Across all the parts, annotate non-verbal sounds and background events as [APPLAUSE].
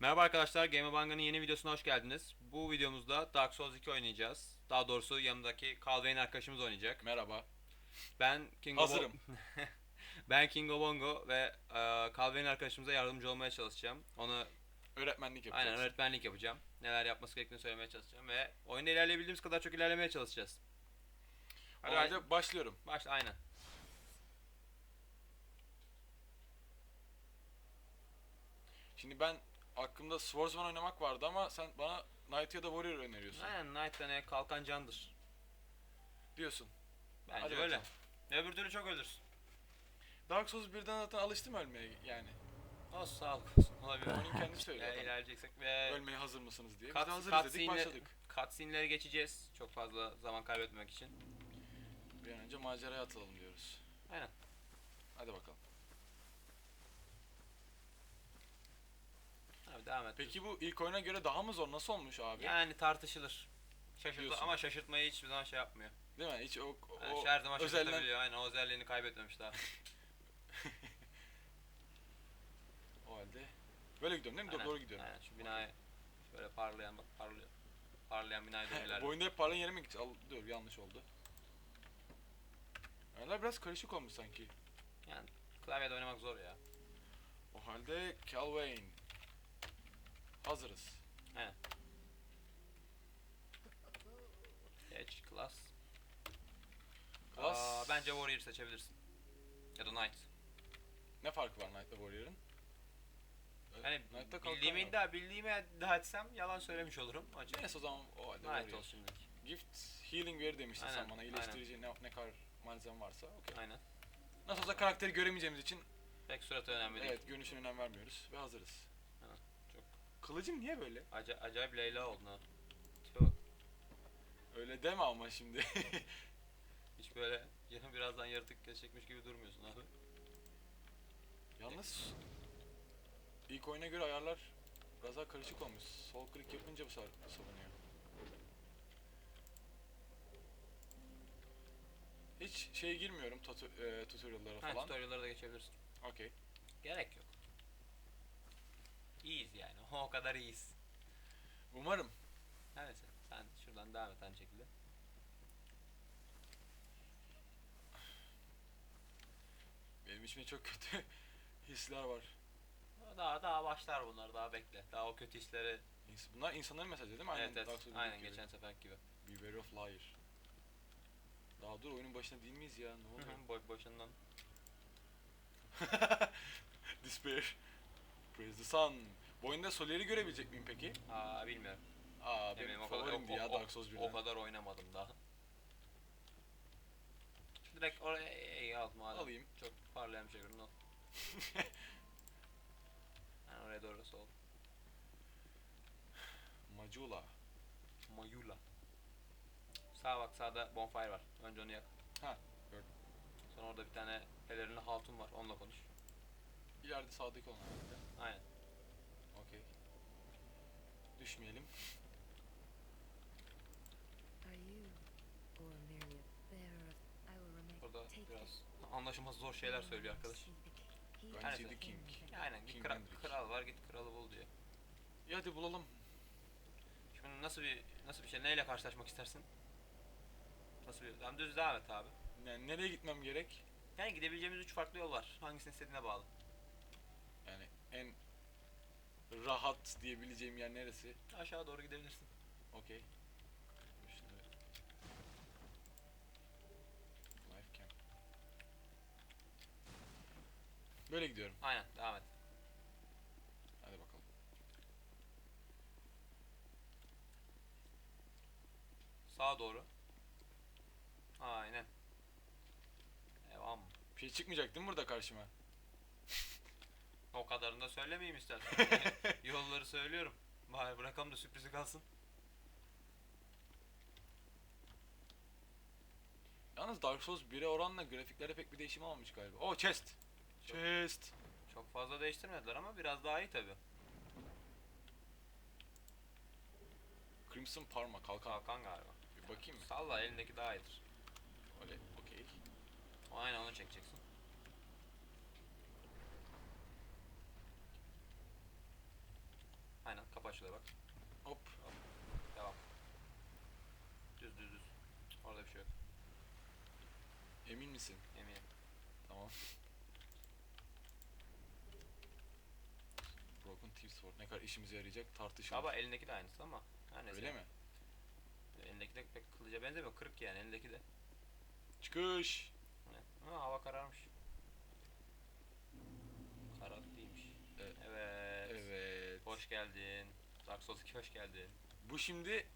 Merhaba arkadaşlar, Game Banga'nın yeni videosuna hoş geldiniz. Bu videomuzda Dark Souls 2 oynayacağız. Daha doğrusu yanımdaki Calvin arkadaşımız oynayacak. Merhaba. Ben King Hazırım. [LAUGHS] Ben King of Bongo ve e, Calvin arkadaşımıza yardımcı olmaya çalışacağım. Onu Öğretmenlik yapacağız. aynen öğretmenlik yapacağım. Neler yapması gerektiğini söylemeye çalışacağım ve oyunda ilerleyebildiğimiz kadar çok ilerlemeye çalışacağız. Hadi halde başlıyorum. başla aynen. Şimdi ben aklımda Swordsman oynamak vardı ama sen bana Knight ya da Warrior öneriyorsun. Aynen Knight ne kalkan candır. Diyorsun. Bence Hadi öyle. bakalım. Öbür türlü çok ölürsün. Dark Souls 1'den zaten alıştım ölmeye yani. Olsun sağlık olsun. Olabilir. Oyunun kendisi [LAUGHS] söylüyor zaten. ilerleyeceksek ve Ölmeye hazır mısınız diye. Biz Cut- de hazırız dedik cutscene'ler- başladık. cutscene'leri geçeceğiz. Çok fazla zaman kaybetmemek için. Bir an önce maceraya atılalım diyoruz. Aynen. Hadi bakalım. Abi devam et. Peki bu ilk oyuna göre daha mı zor? Nasıl olmuş abi? Yani tartışılır. Diyorsun. ama şaşırtmayı hiçbir zaman şey yapmıyor. Değil mi? Hiç o, o Yani her zaman özelden- şaşırtabiliyor. Aynen o özelliğini kaybetmemiş daha. [LAUGHS] O halde. Böyle gidiyorum değil mi? Aynen, Doğru gidiyorum. Aynen şu binayı şöyle parlayan bak parlıyor. Parlayan binayı [LAUGHS] doğru Bu ilerle. oyunda hep parlayan yere mi gideceğiz? Al, dur yanlış oldu. Yerler biraz karışık olmuş sanki. Yani klavyede oynamak zor ya. O halde Calvin. Hazırız. Aynen. Edge, class. Class. Aa, bence Warrior seçebilirsin. Ya da Knight. Ne farkı var Knight'la Warrior'ın? Yani Knight'ta kalkan bildiğimi yok. iddia, bildiğimi iddia etsem yalan söylemiş olurum. Açık. Neyse o zaman o halde Knight Warrior. olsun şimdilik. Gift healing veri demiştin Aynen, sen bana. İyileştirici ne, ne kadar malzeme varsa. Okey. Aynen. Nasıl olsa karakteri göremeyeceğimiz için Pek suratı önemli değil. evet görünüşüne önem vermiyoruz ve hazırız. Kılıcım niye böyle? Aca- acayip Leyla oldun ha. Tipe bak. Öyle deme ama şimdi. [LAUGHS] Hiç böyle ya- [LAUGHS] birazdan yaratık çekmiş gibi durmuyorsun abi. Yalnız ilk oyuna göre ayarlar biraz daha karışık olmuş. Sol klik yapınca bu savunuyor. Hiç şeye girmiyorum tutu- e, tutorial'lara Ha, falan. tutorial'lara da geçebilirsin. Okey. Gerek yok. İyiyiz yani. [LAUGHS] O kadar iyiyiz. Umarım. Her Neyse sen şuradan devam et aynı şekilde. Benim içimde çok kötü [LAUGHS] hisler var. Daha daha başlar bunlar daha bekle. Daha o kötü hisleri. İns- Bunlar insanların mesajı değil mi? Aynen evet evet. Dark Souls'daki Aynen gibi. geçen sefer gibi. Beware of liar. Daha dur oyunun başında değil miyiz ya? Ne oluyor? Boy boşundan. [LAUGHS] Despair. Praise the sun. Bu oyunda Solier'i görebilecek miyim peki? Aa bilmiyorum. Aa benim Eminim o kadar, o, ya o- Dark Souls o 1'den. kadar oynamadım daha. Direkt oraya iyi al madem. Alayım. Çok parlayan bir şey görün al. [LAUGHS] Yani oraya doğru sol. Majula. Mayula. Sağ bak sağda bonfire var. Önce onu yak. Ha, gördüm. Sonra orada bir tane pelerinli hatun var. Onunla konuş. İleride sağdaki olan herhalde. Aynen. Okey. Düşmeyelim. Are you or merely a bearer of I will remain Orada take biraz anlaşılması zor şeyler söylüyor arkadaş. Her neyse. king. Aynen git King kral, Hendrik. kral var git kralı bul diyor. İyi hadi bulalım. Şimdi nasıl bir nasıl bir şey neyle karşılaşmak istersin? Nasıl bir tamam düz devam et abi. Yani nereye gitmem gerek? Yani gidebileceğimiz üç farklı yol var. Hangisini istediğine bağlı. Yani en rahat diyebileceğim yer neresi? Aşağı doğru gidebilirsin. Okey. Şimdi Life camp. Böyle gidiyorum. Aynen devam et. Hadi bakalım. Sağa doğru. Aynen. Devam. Bir şey çıkmayacak değil mi burada karşıma? O kadarını da söylemeyeyim istersen. [LAUGHS] Yolları söylüyorum. Bari bırakalım da sürprizi kalsın. Yalnız Dark Souls 1'e oranla grafiklerde pek bir değişim olmamış galiba. Oh chest. Çok- Chest. Çok fazla değiştirmediler ama biraz daha iyi tabi. Crimson Parma kalkan. Kalkan galiba. Bir bakayım mı? Salla elindeki daha iyidir. Öyle okey. Aynen onu çekeceksin. Açılıyor bak. Hop. Devam. Düz düz düz. Orada bir şey yok. Emin misin? Eminim. Tamam. Broken Teeth Sword ne kadar işimize yarayacak tartışılır. Baba elindeki de aynısı ama. Her neyse. Öyle mi? Elindeki de pek kılıca benzemiyor. Kırık yani elindeki de. Çıkış. Ne? Ha, hava kararmış. Karanlık değilmiş. Evet. Evet. Evet. Hoş geldin. Dark Souls 2 hoş geldin. Bu şimdi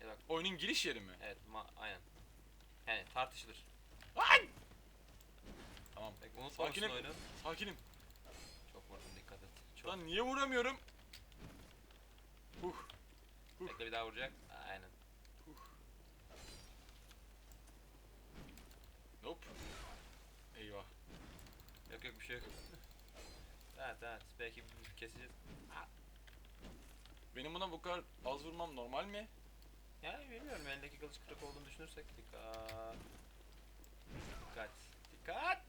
Ya bak oyunun giriş yeri mi? evet ma aynen. Yani tartışılır. Ay! Tamam. Bak unutmamışsın Sakinim. oyunu. Sakinim. Çok vurdun dikkat et. Çok. Lan niye vuramıyorum? Huh. Huh. Bekle bir daha vuracak. Aynen. Hop. Eyvah. Yok yok bir şey yok. [LAUGHS] evet evet. Belki bir keseceğiz. Benim buna bu kadar az vurmam normal mi? Yani bilmiyorum elindeki kılıç kırık olduğunu düşünürsek dikkat. Dikkat. Dikkat.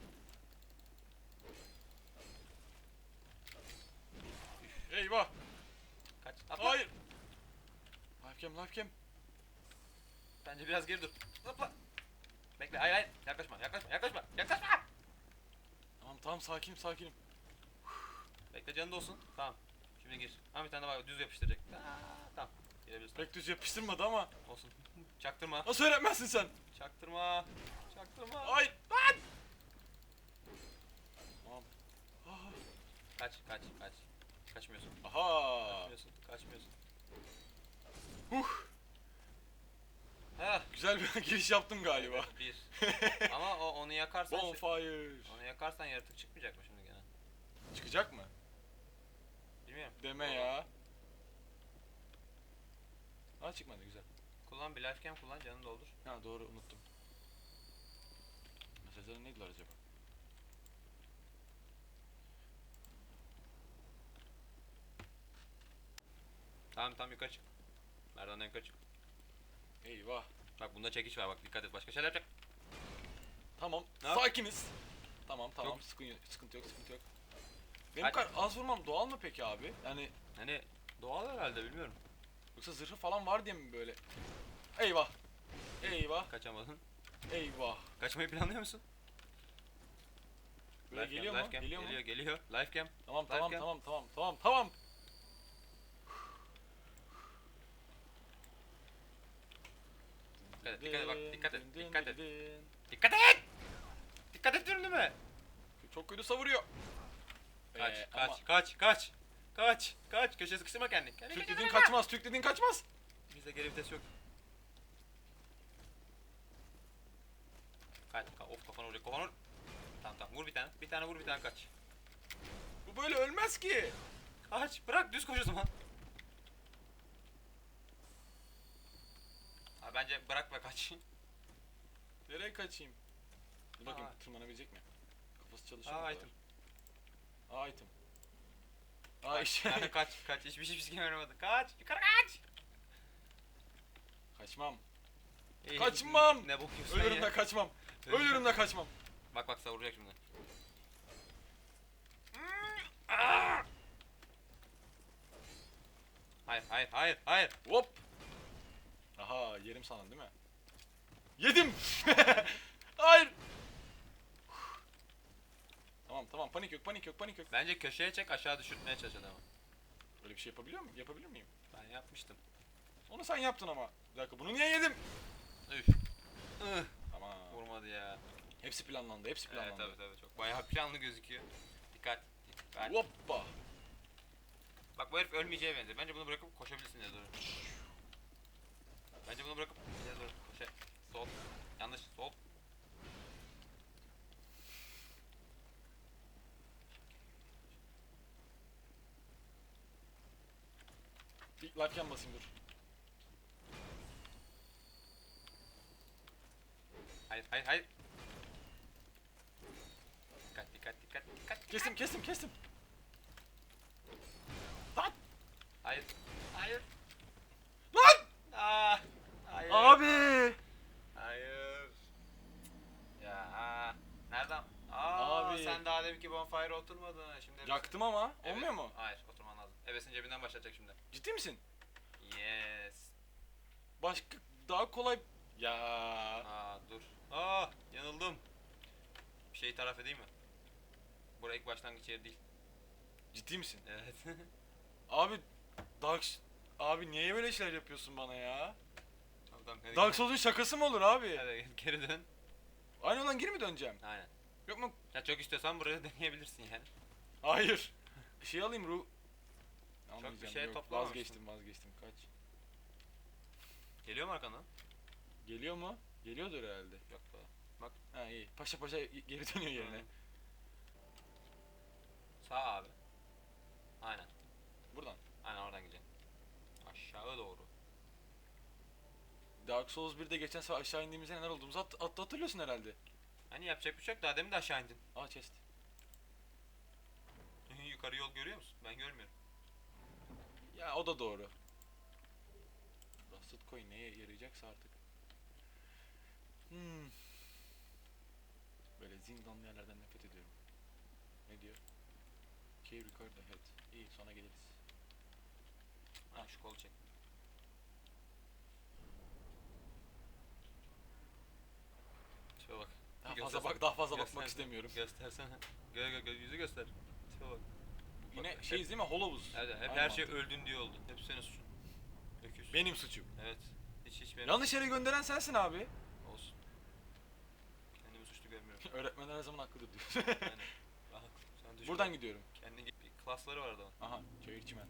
Eyvah. Kaç. Atla. Hayır. Lifecam, lifecam. Bence biraz geri dur. Hopla. Bekle hayır hayır. Yaklaşma yaklaşma yaklaşma. Yaklaşma. Tamam tamam sakinim sakinim. Bekle canın da olsun. Tamam. Şimdi gir. Ha bir tane daha var düz yapıştıracak. Aa, tamam. Girebilirsin. Pek düz yapıştırmadı ama. Olsun. Çaktırma. Nasıl öğretmezsin sen? Çaktırma. Çaktırma. Ay. Lan. Tamam. Ah. Kaç kaç kaç. Kaçmıyorsun. Aha. Kaçmıyorsun. Kaçmıyorsun. Huh. Heh. Güzel bir [LAUGHS] giriş yaptım galiba. Bir. [LAUGHS] Ama o, onu yakarsan Bonfire. onu yakarsan yaratık çıkmayacak mı şimdi gene? Çıkacak mı? Bilmiyorum. Deme ya. Ha çıkmadı güzel. Kullan bir life cam kullan canını doldur. Ha doğru unuttum. Mesajları neydiler acaba? Tamam tamam yukarı çık. Merdivenden yukarı çık. Eyvah. Bak bunda çekiş var bak dikkat et başka şeyler yapacak. Tamam. Ne yap- Sakiniz. Tamam tamam. Yok. Sıkıntı, yok, sıkıntı yok Benim Hadi. bu kadar az vurmam doğal mı peki abi? Yani Hani doğal herhalde bilmiyorum. yoksa zırhı falan var diye mi böyle? Eyvah. Eyvah. Kaçamadın. Eyvah. Kaçmayı planlıyor musun? Böyle Life cam, geliyor life mu? cam. Geliyor mu? Geliyor geliyor. Life cam. Tamam Life tamam cam. tamam tamam tamam tamam. Dikkat et dikkat et bak dikkat et dikkat et. Dikkat et! Dikkat et diyorum değil mi? Çok kötü savuruyor. Kaç Ee, kaç ama kaç kaç. Kaç kaç köşeye sıkıştırma kendini. Kendini Türk dediğin kaçma. kaçmaz. Türk dediğin kaçmaz. Bizde geri vites yok. Kaç ka of kafana vuracak kafana vur. Tamam tamam vur bir tane. Bir tane vur bir tane kaç. Bu böyle ölmez ki. Kaç bırak düz koş o zaman. Ha bence bırak ve kaç. Nereye kaçayım? Dur bakayım Aa. tırmanabilecek mi? Kafası çalışıyor mu? Aa bu item. kadar? Aa item. Aa Kaç, işte. yani kaç kaç hiçbir şey şey yaramadı. Kaç yukarı kaç. Kaçmam. İyi, Kaçmam! Ne bokuyorsun Ölürüm ya? de kaçmam. Ölürüm. Ölürüm de kaçmam. Bak bak savuracak şimdi. Hayır hayır hayır hayır. Hop. Aha yerim sandın değil mi? Yedim. [LAUGHS] Hayır. Tamam tamam panik yok panik yok panik yok. Bence köşeye çek aşağı düşürtmeye çalış adamı. Böyle bir şey yapabiliyor muyum? Yapabilir miyim? Ben yapmıştım. Onu sen yaptın ama. Bir dakika bunu niye yedim? Üf. Ih, Tamam. Vurmadı ya. Hepsi planlandı hepsi Evet planlandı. tabii tabii çok bayağı planlı gözüküyor. Dikkat. Dikkat. Hoppa. Bak bu herif ölmeyeceğe benziyor. Bence bunu bırakıp koşabilirsin ya doğru. Bence bunu bırakıp ya doğru koşa. Sol. Yanlış. Sol. Lifecam basayım dur. Hayır hayır hayır. Dikkat dikkat dikkat dikkat. Kestim kestim kestim. Lan. Hayır. Hayır. Lan. Aa. Hayır. Abi. Hayır. Ya. Nereden? Aa, Abi. sen daha deminki bonfire oturmadın. Şimdi Yaktım ama. Evet. Olmuyor mu? Hayır, oturman lazım. Evet Enes'in cebinden başlatacak şimdi. Ciddi misin? Yes. Başka daha kolay... Ya. Aa dur. Aa yanıldım. Bir şey taraf edeyim mi? Burası ilk başlangıç yeri değil. Ciddi misin? Evet. [LAUGHS] Abi Dark Abi niye böyle şeyler yapıyorsun bana ya? Tamam, hadi Dark. Souls'un şakası mı olur abi? Hadi geri dön. Aynı olan geri mi döneceğim? Aynen. Yok mu? Ya çok istiyorsan buraya [LAUGHS] deneyebilirsin yani. Hayır. Bir şey alayım bir Almayacağım, şey yok, toplamamışsın. Vazgeçtim vazgeçtim kaç. Geliyor mu arkandan? Geliyor mu? Geliyordur herhalde. Yok be. Ha iyi. Paşa paşa geri dönüyor yerine. Hı. Sağ abi. Aynen. Buradan. Aynen oradan gideceksin. Aşağı doğru. Dark Souls 1'de geçen sefer aşağı indiğimizde neler olduğumuzu hat- hat- hatırlıyorsun herhalde. Hani yapacak bir şey yok. Daha demin de aşağı indin. Aa chest. Yukarı yol görüyor musun? Ben görmüyorum. Ya o da doğru. Rusted coin neye yarayacaksa artık. Hmm. Böyle zindanlı yerlerden nefret ediyorum. Ne diyor? Key record ahead. İyi sonra geliriz. Ha şu kolu çek. Şuna bak. Daha fazla bak daha fazla bakmak istemiyorum. Göstersene. Gö gö gö yüzü göster. Şuna bak. Yine Bak, şeyiz değil mi? Hollow'uz. Evet, hep her şey öldün diye oldu. Hep senin suçun. Öküz. Benim suçum. Evet. Hiç hiç benim Yanlış yere gönderen sensin abi. olsun. Kendimi suçlu görmüyorum. [LAUGHS] Öğretmenler her zaman haklıdır diyor. [LAUGHS] Sen düşün. Buradan gidiyorum. Kendi gibi bir klasları var adamın. Aha çayır çimen.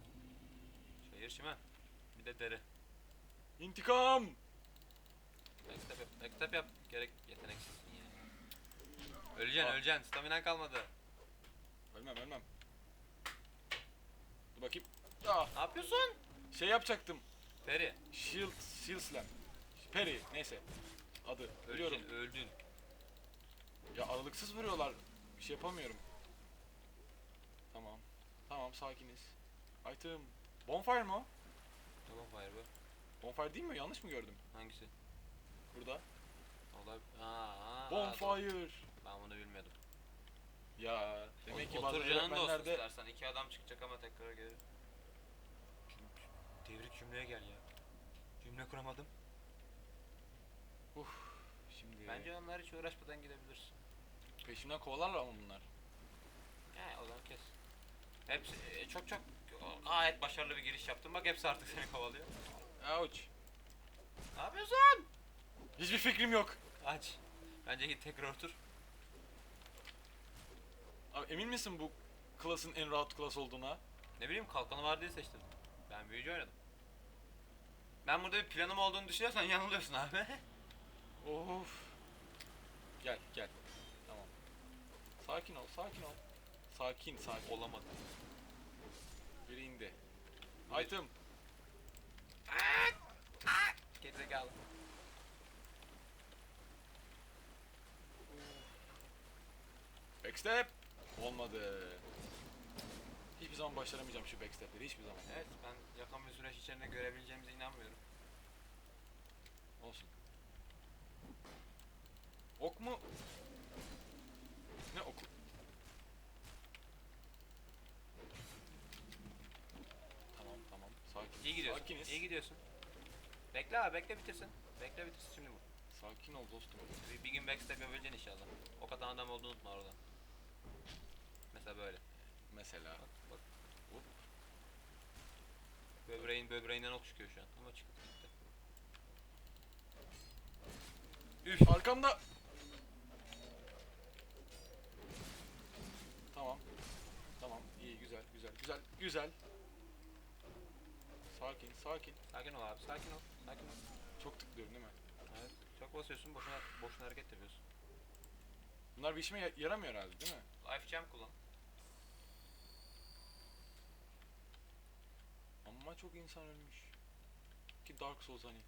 Şehir çimen. Bir de dere. İntikam! Backstep yap. Backstep yap. Gerek yeteneksizsin ya. Öleceksin Aa. öleceksin. Staminan kalmadı. Ölmem ölmem. Dur bakayım. Ah, Ne yapıyorsun? şey yapacaktım. Peri. Shield, Shield Slam. Perry neyse. Adı. Biliyorum. Öleceksin. Öldün. Ya aralıksız vuruyorlar. Bir şey yapamıyorum. Tamam. Tamam sakiniz. Item. Bonfire mı o? Tamam bu. Bonfire değil mi? Yanlış mı gördüm? Hangisi? Burada. Olay. Aa, aa, Bonfire. Ben bunu bilmiyordum. Ya demek ki bazı Otur canın da olsun öğretmenlerde istersen. İki adam çıkacak ama tekrar gelir. Devrik cümleye gel ya. Cümle kuramadım. şimdi Bence onlar hiç uğraşmadan gidebilirsin. peşimden kovalarlar ama bunlar. He o zaman kes. Hepsi e, çok çok gayet başarılı bir giriş yaptın. Bak hepsi artık seni kovalıyor. Ouch. Ne yapıyorsun? Hiçbir fikrim yok. Aç. Bence git tekrar otur. Abi emin misin bu klasın en rahat klas olduğuna? Ne bileyim kalkanı var diye seçtim. Ben büyücü oynadım. Ben burada bir planım olduğunu düşünüyorsan yanılıyorsun abi. [LAUGHS] Of. Gel gel. Tamam. Sakin ol sakin ol. Sakin sakin. Olamadı. Biri indi. Item. Gerizekalı. Backstep. Olmadı. Hiçbir zaman başaramayacağım şu backstepleri hiçbir zaman. Evet ben yakın bir süreç içerisinde görebileceğimize inanmıyorum. Olsun. Ok mu? Ne oku? Tamam tamam. Sakin. İyi gidiyorsun. Sakiniz. İyi gidiyorsun. Bekle abi bekle bitirsin. Bekle bitirsin şimdi bu. Sakin ol dostum. Bir, bir gün backstep yapabileceksin inşallah. O kadar adam olduğunu unutma orada. Mesela böyle. Mesela. Bak bak. Hop. Böbreğin böbreğinden ok çıkıyor şu an. Ama çıktı. gitti. Üf. Arkamda. Tamam. Tamam. iyi güzel güzel güzel güzel. Sakin sakin. Sakin ol abi sakin ol. Sakin ol. Çok tıklıyorum değil mi? Evet. Çok basıyorsun boşuna boşuna hareket yapıyorsun. Bunlar bir işime ya- yaramıyor herhalde değil mi? Life jam kullan. Ama çok insan ölmüş. Ki Dark Souls hani.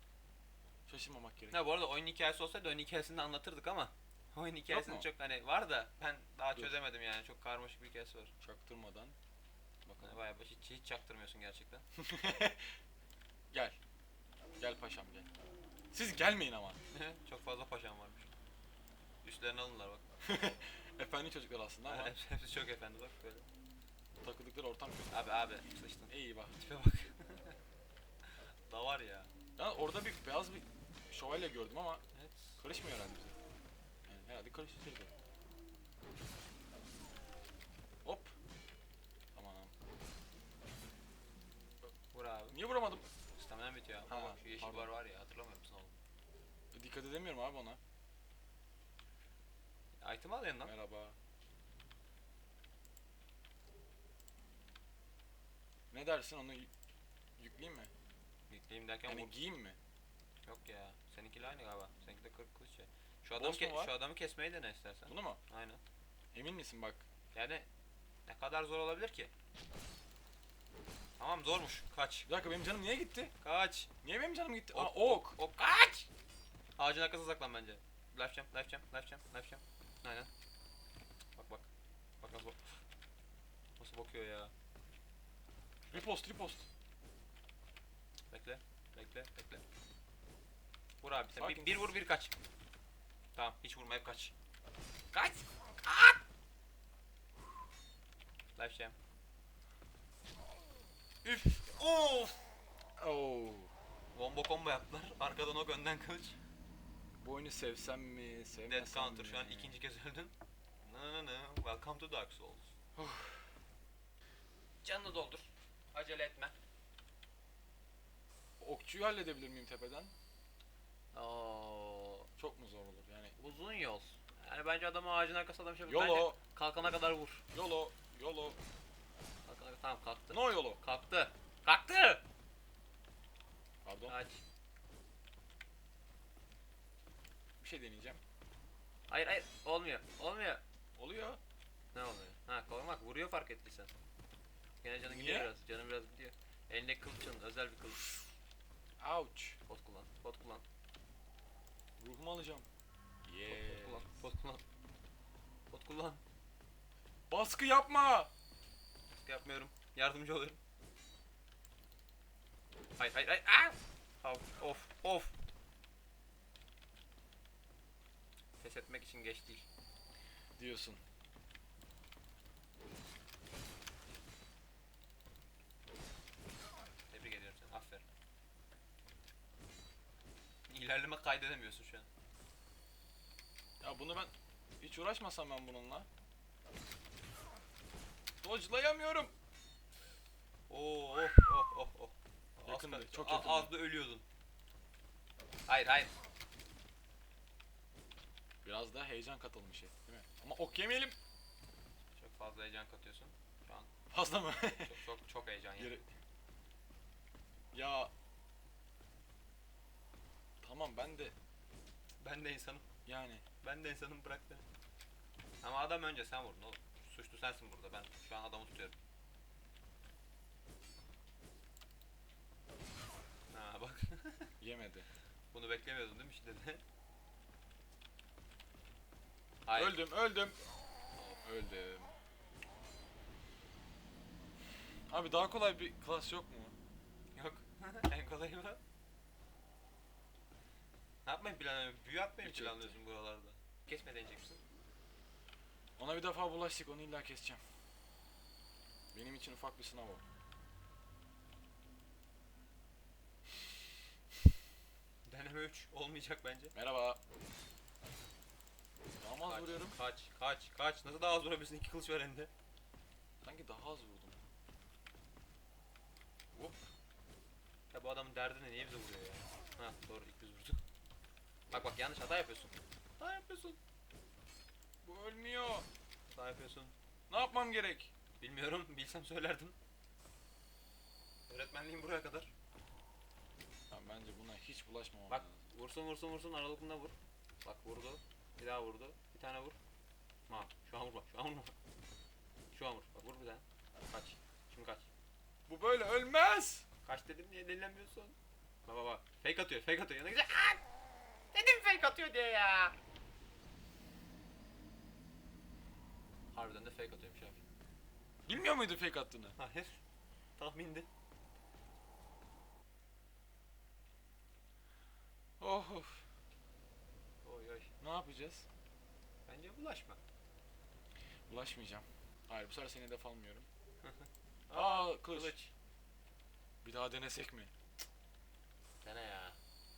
Şaşırmamak gerek. Ne bu arada oyun hikayesi olsaydı oyun hikayesini de anlatırdık ama oyun hikayesini mu? çok hani var da ben daha Dur. çözemedim yani çok karmaşık bir hikayesi var. Çaktırmadan. Hani Bakalım. bayağı baş hiç, hiç çaktırmıyorsun gerçekten. [LAUGHS] Gel. Gel paşam gel. Siz gelmeyin ama. [LAUGHS] çok fazla paşam varmış. Üstlerine alınlar bak. [LAUGHS] Efendi çocuklar aslında ama. hepsi, hepsi çok efendi bak böyle. Takıldıkları ortam kötü. Abi abi sıçtın. İyi bak. Tipe bak. [LAUGHS] da var ya. Ya orada bir beyaz bir şövalye gördüm ama Evet. karışmıyor herhalde bize. Yani herhalde karıştırdı. Hop. Tamam. Vur abi. Niye vuramadım? Stamina bitiyor. Ha, Bak şu yeşil pardon. bar var ya hatırlamıyor musun oğlum? Dikkat edemiyorum abi ona. Item al yanından. Merhaba. Ne dersin onu yü- yükleyeyim mi? Yükleyeyim derken Yani vur. giyeyim mi? Yok ya. Seninkiyle aynı galiba. Seninki de 40 kılıç ya. Şu adamı, Boss mu ke- var? şu adamı kesmeyi dene istersen. Bunu mu? Aynen. Emin misin bak? Yani ne kadar zor olabilir ki? Tamam zormuş. Kaç. Bir dakika benim canım niye gitti? Kaç. Niye benim canım gitti? Ok, Aa ok. Ok kaç. Ağacın arkasına saklan bence. Life jump, life jump, life jump, life jump. Aynen. Bak bak. Bak nasıl bak. [LAUGHS] Nasıl bakıyor ya. Repost repost. Bekle. Bekle. Bekle. Vur abi sen. Bir, bir vur bir kaç. Tamam hiç vurma hep kaç. Kaç. Kaç. Life jump. Üf. Of. Oo. Combo combo yaptılar. Arkadan ok önden kılıç. Bu oyunu sevsem mi, sevmesem Dead Counter mi? şu an ikinci kez öldün. No no no. Welcome to Dark Souls. Canını doldur. Acele etme. Okçuyu halledebilir miyim tepeden? Oo, Çok mu zor olur yani? uzun yol. Yani bence adamı ağacın arkasına adam şey Bence Yolo, kalkana kadar vur. yolo, yolo. Kalkana tamam kalktı. No yolo. Kalktı. Kalktı. Pardon. Aç. Bir şey deneyeceğim. Hayır hayır olmuyor. Olmuyor. Oluyor. Ne oluyor? Ha korumak vuruyor fark ettiysen. Gene canı gidiyor Niye? biraz. Canı biraz gidiyor. Elindeki kılıçın özel bir kılıç. Ouch. Pot kullan. Pot kullan. Ruhumu alacağım. Pot, Yeah. pot kullan. Pot kullan. Pot kullan. Baskı yapma. Baskı yapmıyorum. Yardımcı oluyorum. Hayır hayır hayır. Aa! Of of of. Pes etmek için geç değil. Diyorsun. Tebrik ediyorum seni. Aferin. İlerleme kaydedemiyorsun şu an. Ya bunu ben hiç uğraşmasam ben bununla. Dodge'layamıyorum. Oo oh oh oh oh. Yakındı, çok yakındı. Az da ölüyordun. Hayır hayır. Biraz daha heyecan katalım işe, değil mi? Ama ok yemeyelim. Çok fazla heyecan katıyorsun. Şu an Fazla mı? çok çok çok heyecan yedim. Ya. Tamam ben de Ben de insanım. yani Ben de insanım bırak beni. Ama adam önce sen vurdun oğlum. Suçlu sensin burada. Ben şu an adamı tutuyorum. Ha bak. [LAUGHS] yemedi. Bunu beklemiyordun değil mi şimdi de? Hayır. Öldüm, öldüm. Öldüm. Abi daha kolay bir klas yok mu? Yok. [LAUGHS] en kolayı mı? Ne yapmayı planlıyorsun? Büyü atmayı Hiç planlıyorsun buralarda? Kesme deneyecek misin? Ona bir defa bulaştık, onu illa keseceğim. Benim için ufak bir sınav o. [LAUGHS] Deneme 3 olmayacak bence. Merhaba. Daha mı az Kaç, vuruyorum? kaç, kaç, kaç. Nasıl daha az vurabilirsin? İki kılıç var elinde. Sanki daha az vurdum. Hop. Ya bu adamın derdi ne? Niye bize vuruyor ya? Ha doğru ilk biz vurduk. Bak bak yanlış hata yapıyorsun. Hata yapıyorsun. Bu ölmüyor. Hata yapıyorsun. Ne yapmam gerek? Bilmiyorum. Bilsem söylerdim. Öğretmenliğim buraya kadar. Ya bence buna hiç bulaşmamam Bak lazım. vursun vursun vursun aralıkında vur. Bak vurdu. Bir daha vurdu. Bir tane vur. Ha şu an vurma. Şu an vurma. Şu an vur. Bak vur bir tane. Kaç. Şimdi kaç. Bu böyle ölmez. Kaç dedim niye dinlemiyorsun? Baba bak. Fake atıyor. Fake atıyor. Yana gidecek. Aa! Dedim fake atıyor diye ya. Harbiden de fake atıyormuş abi. Bilmiyor muydu fake attığını? Hayır. Tahmindi. Oh of. Oy oy. Ne yapacağız? Bence bulaşma. Bulaşmayacağım. Hayır bu sefer seni hedef almıyorum. [LAUGHS] Aa kılıç. Kılıç. Bir daha denesek mi? Dene ya.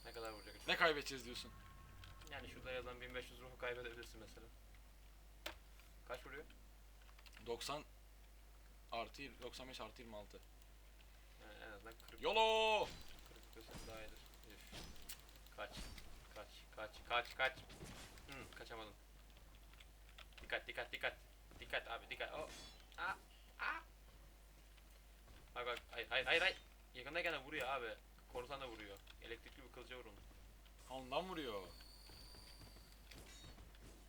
Ne kadar vuracak? Ne kaybedeceğiz diyorsun? Yani şurada yazan 1500 ruhu kaybedebilirsin mesela. Kaç vuruyor? 90 artı yir- 95 artı 26. Yani en azından 40. YOLO! 40 desem daha iyidir. Üf. Kaç. Kaç. Kaç. Kaç. Kaç. Hı, kaçamadım. Dikkat dikkat dikkat. Dikkat abi dikkat. Oh. Aa. Aa. Bak bak. Hayır hayır hayır. hayır. Yakındayken de vuruyor abi. Korusan da vuruyor. Elektrikli bir kılıca vurun. Ondan vuruyor.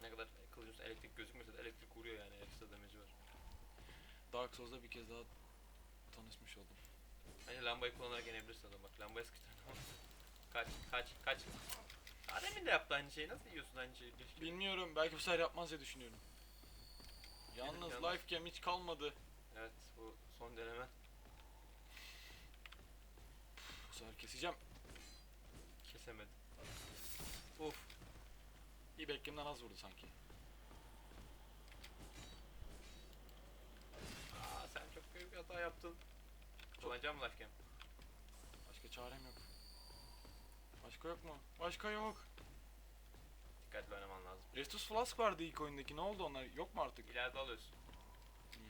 Ne kadar kılıcın elektrik gözükmese de elektrik vuruyor yani. Ekstra damage'i var. Dark Souls'da bir kez daha tanışmış oldum. Bence lambayı kullanarak yenebilirsin adam bak. Lambaya sıkıştırdın. [LAUGHS] kaç kaç kaç. Adem'in de yaptı aynı şeyi. Nasıl yiyorsun aynı şeyi? Keşke. Bilmiyorum belki bu sefer yapmaz diye düşünüyorum. Yalnız Yalnız- life cam hiç kalmadı. Evet bu son deneme. Bu sefer keseceğim. Kesemedi. Uf. İyi beklediğimden az vurdu sanki. Aa sen çok büyük bir hata yaptın. Kullanacağım mı lifecam? Başka çarem yok. Başka yok mu? Başka yok. Dikkatli oynaman lazım. Restus Flask vardı ilk oyundaki. Ne oldu onlar? Yok mu artık? İleride alıyorsun. Hmm.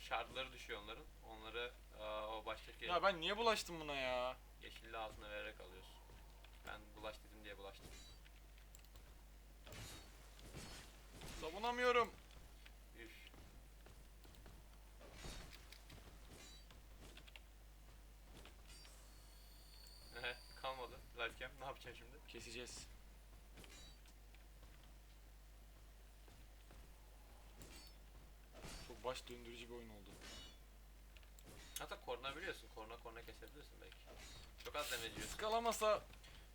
Şartları düşüyor onların. Onları aa, o baştaki Ya ben niye bulaştım buna ya? Yeşilli ağzına vererek alıyorsun. Ben bulaş dedim diye bulaştım. Savunamıyorum. Üf. Ehe kalmadı. Lifecam ne yapacağım şimdi? Keseceğiz. Çok baş döndürücü bir oyun oldu. Hatta korna biliyorsun. Korna korna kesebilirsin belki. Çok az damage yiyorsun. Skalamasa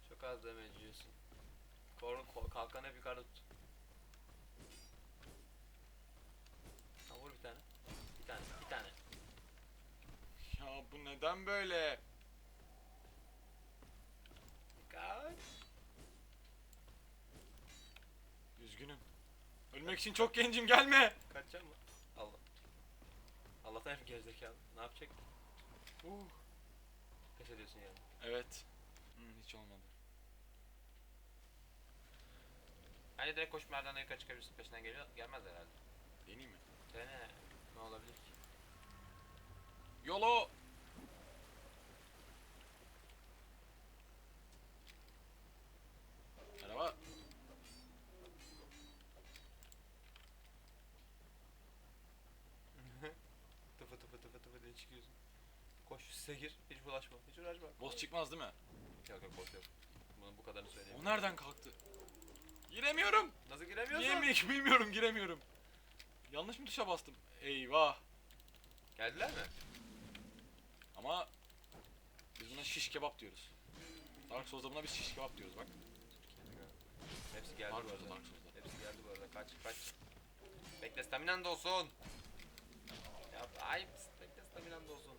Çok az damage yiyorsun. Kor, kol, kalkanı hep yukarıda tut. Ha, vur bir tane. Bir tane, bir tane. ya bu neden böyle? Kaç. Üzgünüm. Ölmek için çok gencim gelme. Kaçacak mı? Hep gerizekalı. Ne yapacak? Uh. Pes ediyorsun yani. Evet. Hmm, hiç olmadı. Hani direkt koşup merdivenden yukarı çıkabilirsin. Peşinden geliyor. Gelmez herhalde. Deneyim mi? Dene. Ne olabilir ki? YOLO! Merhaba. Üste gir. Hiç ulaşma. Hiç uğraşma. Boss çıkmaz değil mi? Yok yok boss yok. Bunun bu kadarını söyleyeyim. O nereden kalktı? Giremiyorum. Nasıl giremiyorsun? Niye mi bilmiyorum giremiyorum. Yanlış mı tuşa bastım? Eyvah. Geldiler mi? Ama biz buna şiş kebap diyoruz. Dark Souls'da buna biz şiş kebap diyoruz bak. Hepsi geldi Dark bu Souls'da arada. Dark Souls'da. Hepsi geldi bu arada. Kaç kaç. Bekle staminan da olsun. Ya ay bekle staminan da olsun.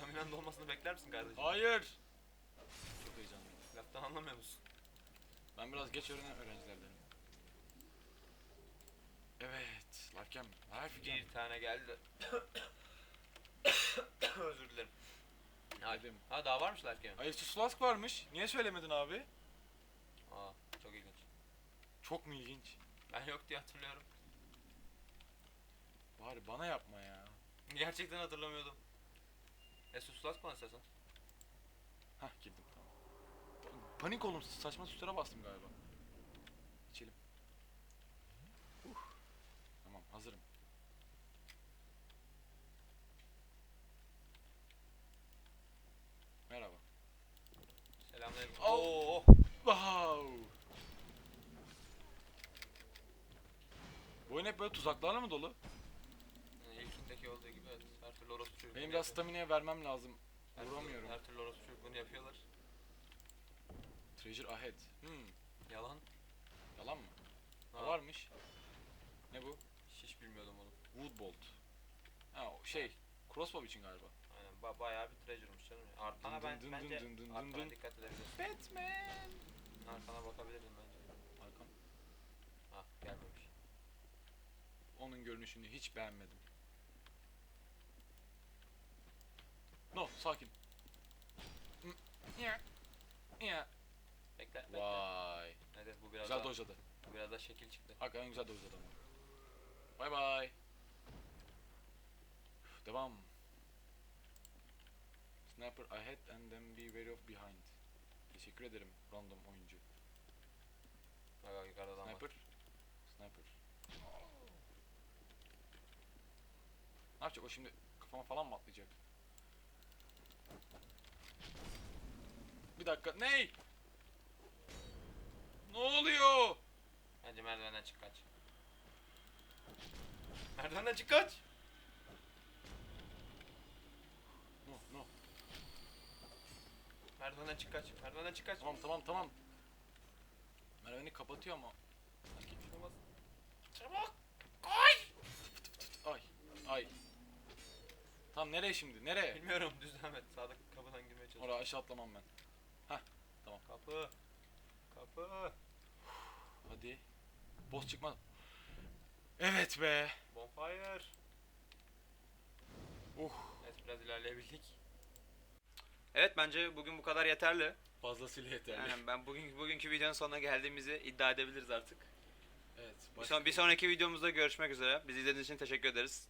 Staminan da olmasını bekler misin kardeşim? Hayır. Çok heyecanlıyım. Laftan anlamıyor musun? Ben biraz geç öğrenen öğrencilerdenim. Evet. Lifecam. Lifecam. Bir tane geldi. [COUGHS] Özür dilerim. Ha, Dedim. ha daha varmış game. Hayır sus flask varmış. Niye söylemedin abi? Aa çok ilginç. Çok mu ilginç? Ben yok diye hatırlıyorum. Bari bana yapma ya. Gerçekten hatırlamıyordum. İstersen. Hah girdim tamam. Panik oldum saçma tuşlara bastım galiba. İçelim. Uh. Tamam hazırım. Merhaba. Selamünaleyküm. Al. Oo. Wow. Bu oyun hep böyle tuzaklarla mı dolu? Yani ilkindeki olduğu gibi evet. Her türlü orospu Benim biraz stamina'ya vermem lazım. Her türlü- Vuramıyorum. Her türlü orospu çocukluğunu yapıyorlar. Treasure ahead. Hmm. Yalan. Yalan mı? Ha, varmış? Ne bu? Hiç bilmiyordum onu. Woodbolt. Ha o şey. Crossbow için galiba. Aynen ba bayağı bir treasure'mış canım. Arkana ben dın bence dın dın dın arkana dın. dikkat edebilirsin. Batman. Arkana bakabilirdin bence. Arkam. Gelmemiş. Onun görünüşünü hiç beğenmedim. No, sakin. Bekle bekle. Vay. Evet bu biraz Güzel daha, dojladı. bu biraz daha şekil çıktı. Hakikaten güzel dojladı ama. Bye bye. Üf, Devam. Sniper ahead and then be wary of behind. Teşekkür ederim random oyuncu. Bak bak yukarıda adam var. Sniper. Sniper. Ne yapacak o şimdi? Kafama falan mı atlayacak? Bir dakika. Ney? Ne oluyor? Bence merdivenden çık kaç. Merdivenden çık kaç. No, no. Merdivenden çık kaç. Merdivenden çık kaç. Tamam tamam tamam. Merdiveni kapatıyor ama. Şey olmaz. Çabuk. Koş. Ay. Ay. Tam nereye şimdi? Nereye? Bilmiyorum düz devam et. Sağdaki kapıdan girmeye çalış. Oraya aşağı atlamam ben. Kapı. Kapı. Hadi. Boss çıkmaz. Evet be. Bonfire. Uh. Evet biraz ilerleyebildik. Evet bence bugün bu kadar yeterli. Fazlasıyla yeterli. Yani ben bugün bugünkü videonun sonuna geldiğimizi iddia edebiliriz artık. Evet. Bir, son, bir sonraki videomuzda görüşmek üzere. Bizi izlediğiniz için teşekkür ederiz.